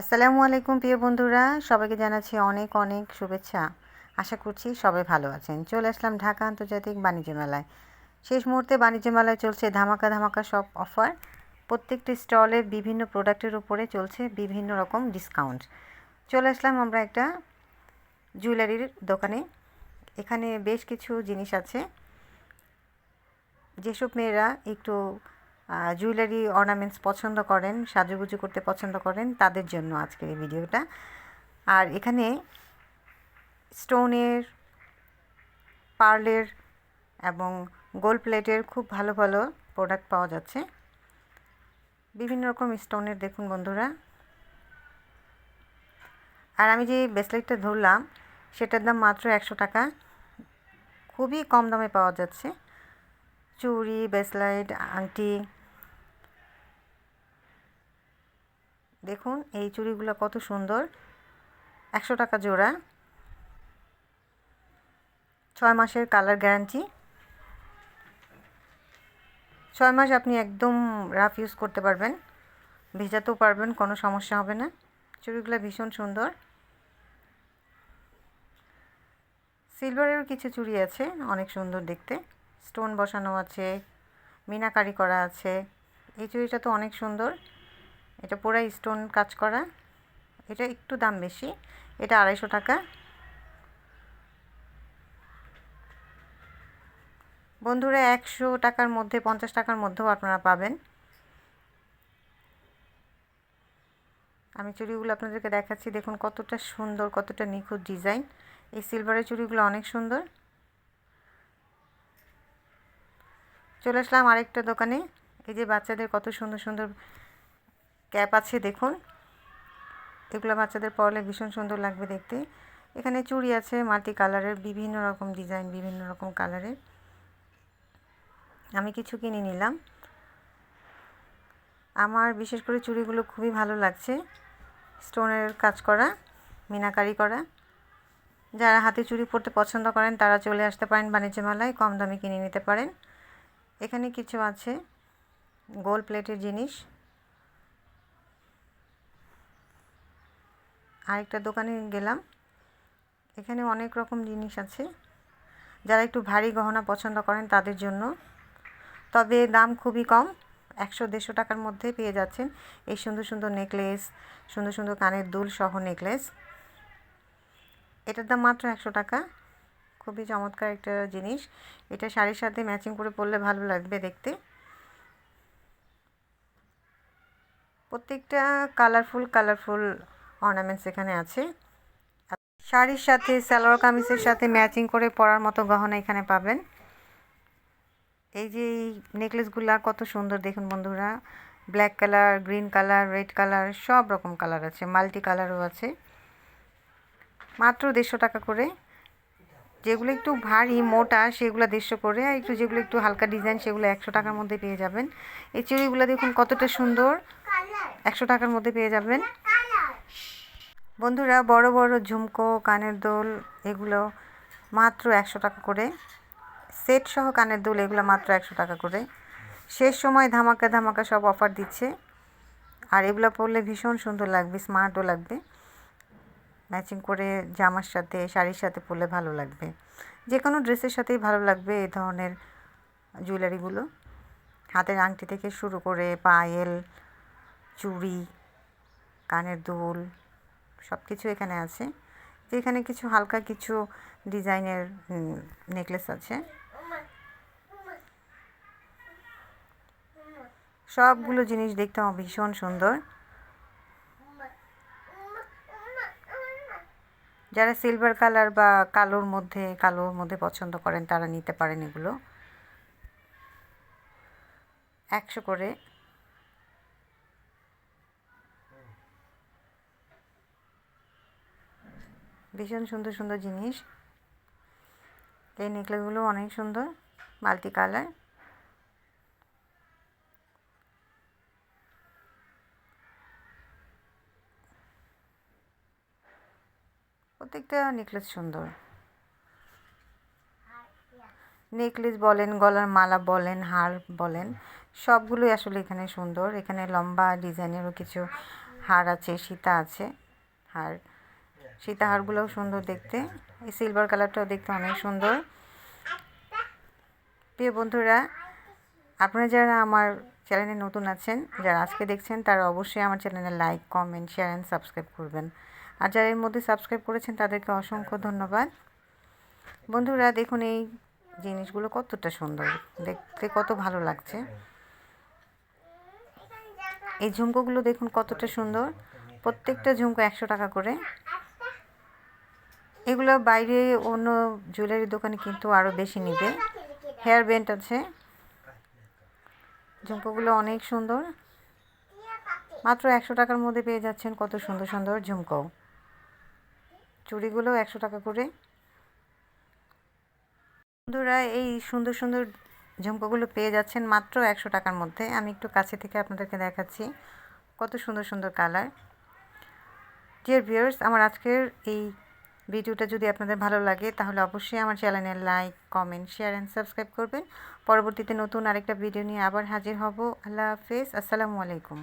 আসসালামু আলাইকুম প্রিয় বন্ধুরা। সবাইকে জানাচ্ছি অনেক অনেক শুভেচ্ছা। আশা করছি সবাই ভালো আছেন। চলে আসলাম ঢাকা আন্তর্জাতিক বাণিজ্য মেলায়। শেষ মুহূর্তে বাণিজ্য মেলায় চলছে ধামাকা ধামাকা সব অফার। প্রত্যেকটি স্টলে বিভিন্ন প্রোডাক্টের উপরে চলছে বিভিন্ন রকম ডিসকাউন্ট। চলে আসলাম আমরা একটা জুয়েলারির দোকানে। এখানে বেশ কিছু জিনিস আছে। যেসব মেয়েরা একটু জুয়েলারি অর্নামেন্টস পছন্দ করেন, সাজুগুজু করতে পছন্দ করেন, তাদের জন্য আজকের এই ভিডিওটা। আর এখানে স্টোনের পার্লের এবং গোল্ড প্লেটের খুব ভালো ভালো প্রোডাক্ট পাওয়া যাচ্ছে। বিভিন্ন রকম স্টোনের দেখুন বন্ধুরা। আর আমি যে ব্রেসলেটটা ধরলাম, সেটার দাম মাত্র একশো টাকা। খুবই কম দামে পাওয়া যাচ্ছে। চুড়ি ব্রেসলাইট আংটি দেখুন, এই চুড়িগুলো কত সুন্দর। একশো টাকা জোড়া। ছয় মাসের কালার গ্যারান্টি। ছয় মাস আপনি একদম রাফ ইউজ করতে পারবেন। ভেজাতেও পারবেন, কোনো সমস্যা হবে না। চুড়িগুলো ভীষণ সুন্দর। সিলভারেরও কিছু চুড়ি আছে, অনেক সুন্দর দেখতে। স্টোন বসানো আছে, মিনাকারি করা আছে। এই চুড়িটা তো অনেক সুন্দর। এটা পুরাই স্টোন কাজ করা। এটা একটু দাম বেশি। এটা আড়াইশো টাকা। বন্ধুরা, একশো টাকার মধ্যে, পঞ্চাশ টাকার মধ্যেও আপনারা পাবেন। আমি চুড়িগুলো আপনাদেরকে দেখাচ্ছি। দেখুন কতটা সুন্দর, কতটা নিখুঁত ডিজাইন। এই সিলভারের চুড়িগুলো অনেক সুন্দর। চলে আসলাম আরেকটা দোকানে। এই যে বাচ্চাদের কত সুন্দর সুন্দর ক্যাপ আছে, দেখুন। এগুলো বাচ্চাদের পরলে ভীষণ সুন্দর লাগবে দেখতে। এখানে চুড়ি আছে মাল্টি কালারের, বিভিন্ন রকম ডিজাইন, বিভিন্ন রকম কালারের। আমি কিছু কিনে নিলাম। আমার বিশেষ করে চুড়িগুলো খুবই ভালো লাগছে। স্টোনের কাজ করা, মিনাকারি করা। যারা হাতে চুড়ি পরতে পছন্দ করেন, তারা চলে আসতে পারেন বাণিজ্য মেলায় কম দামে কিনে নিতে পারেন। এখানে কিছু আছে, গোল প্লেটের জিনিস। আরেকটা দোকানে গেলাম। এখানে অনেক রকম জিনিস আছে। যারা একটু ভারী গহনা পছন্দ করেন তাদের জন্য। তবে দাম খুবই কম, একশো দেড়শো টাকার মধ্যে পেয়ে যাচ্ছেন। এই সুন্দর সুন্দর নেকলেস, সুন্দর সুন্দর কানের দুল সহ নেকলেস। এটার দাম মাত্র একশো টাকা। খুবই চমৎকার একটা জিনিস। এটা শাড়ির সাথে ম্যাচিং করে পরলে ভালো লাগবে দেখতে। প্রত্যেকটা কালারফুল কালারফুল অর্নামেন্টস এখানে আছে। শাড়ির সাথে, সালোয়ার কামিজের সাথে ম্যাচিং করে পরার মতো গহনা এখানে পাবেন। এই যে এই নেকলেসগুলা কত সুন্দর দেখুন বন্ধুরা। Black colour green colour red colour সব রকম কালার আছে মাল্টি কালারও আছে। মাত্র দেড়শো টাকা করে। যেগুলো একটু ভারী, মোটা, সেগুলো দেড়শো করে। আর একটু যেগুলো একটু হালকা ডিজাইন সেগুলো একশো টাকার মধ্যে পেয়ে যাবেন। এই চুড়িগুলো দেখুন কতটা সুন্দর। একশো টাকার মধ্যে পেয়ে যাবেন। বন্ধুরা, বড় বড় ঝুমকো, কানের দোল, এগুলো মাত্র একশো টাকা করে। সেট সহ কানের দুল, এগুলো মাত্র একশো টাকা করে। শেষ সময় ধামাকা ধামাকা সব অফার দিচ্ছে। আর এগুলো পরলে ভীষণ সুন্দর লাগবে, স্মার্টও লাগবে। ম্যাচিং করে জামার সাথে, শাড়ির সাথে পরলে ভালো লাগবে। যে কোনো ড্রেসের সাথেই ভালো লাগবে এই ধরনের জুয়েলারিগুলো। হাতের আংটি থেকে শুরু করে পায়েল, চুড়ি, কানের দুল সব কিছু এখানে আছে। যে এখানে কিছু হালকা কিছু ডিজাইনের নেকলেস আছে। সবগুলো জিনিস দেখতে আমার ভীষণ সুন্দর। যারা সিলভার কালার বা কালোর মধ্যে কালোর মধ্যে পছন্দ করেন, তারা নিতে পারেন এগুলো। একশো করে ভীষণ সুন্দর সুন্দর জিনিস। এই নেকলেসগুলো অনেক সুন্দর মাল্টি কালার। প্রত্যেকটা নেকলেস সুন্দর। নেকলেস বলেন, গলার মালা বলেন, হার বলেন, সবগুলোই আসলে এখানে সুন্দর। এখানে লম্বা ডিজাইনেরও কিছু হার আছে, সীতা আছে, হার। সীতাহারগুলোও সুন্দর দেখতে। এই সিলভার কালারটাও দেখতে অনেক সুন্দর। প্রিয় বন্ধুরা, আপনারা যারা আমার চ্যানেলে নতুন আছেন, যারা আজকে দেখছেন, তারা অবশ্যই আমার চ্যানেলে like comment share and subscribe করবেন। আর যারা এর মধ্যে সাবস্ক্রাইব করেছেন, তাদেরকে অসংখ্য ধন্যবাদ। বন্ধুরা, দেখুন এই জিনিসগুলো কতটা সুন্দর। দেখতে কত ভালো লাগছে। এই ঝুমকোগুলো দেখুন কতটা সুন্দর। প্রত্যেকটা ঝুমকো একশো টাকা করে। এগুলো বাইরে অন্য জুয়েলারি দোকানে কিন্তু আরও বেশি নিবে। হেয়ার ব্যান্ড আছে। ঝুমকোগুলো অনেক সুন্দর। মাত্র একশো টাকার মধ্যে পেয়ে যাচ্ছেন কত সুন্দর সুন্দর ঝুমকো। চুড়িগুলো একশো টাকা করে। বন্ধুরা, এই সুন্দর সুন্দর ঝুমকোগুলো পেয়ে যাচ্ছেন মাত্র একশো টাকার মধ্যে। আমি একটু কাছে থেকে আপনাদেরকে দেখাচ্ছি কত সুন্দর সুন্দর কালার। ডিয়ার ভিউয়ার্স আমার আজকের এই ভিডিওটা যদি আপনাদের ভালো লাগে, তাহলে অবশ্যই আমার চ্যানেলে like, comment, share and subscribe করবেন। পরবর্তীতে নতুন আরেকটা ভিডিও নিয়ে আবার হাজির হব। আল্লাহ হাফেজ। আসসালামু আলাইকুম।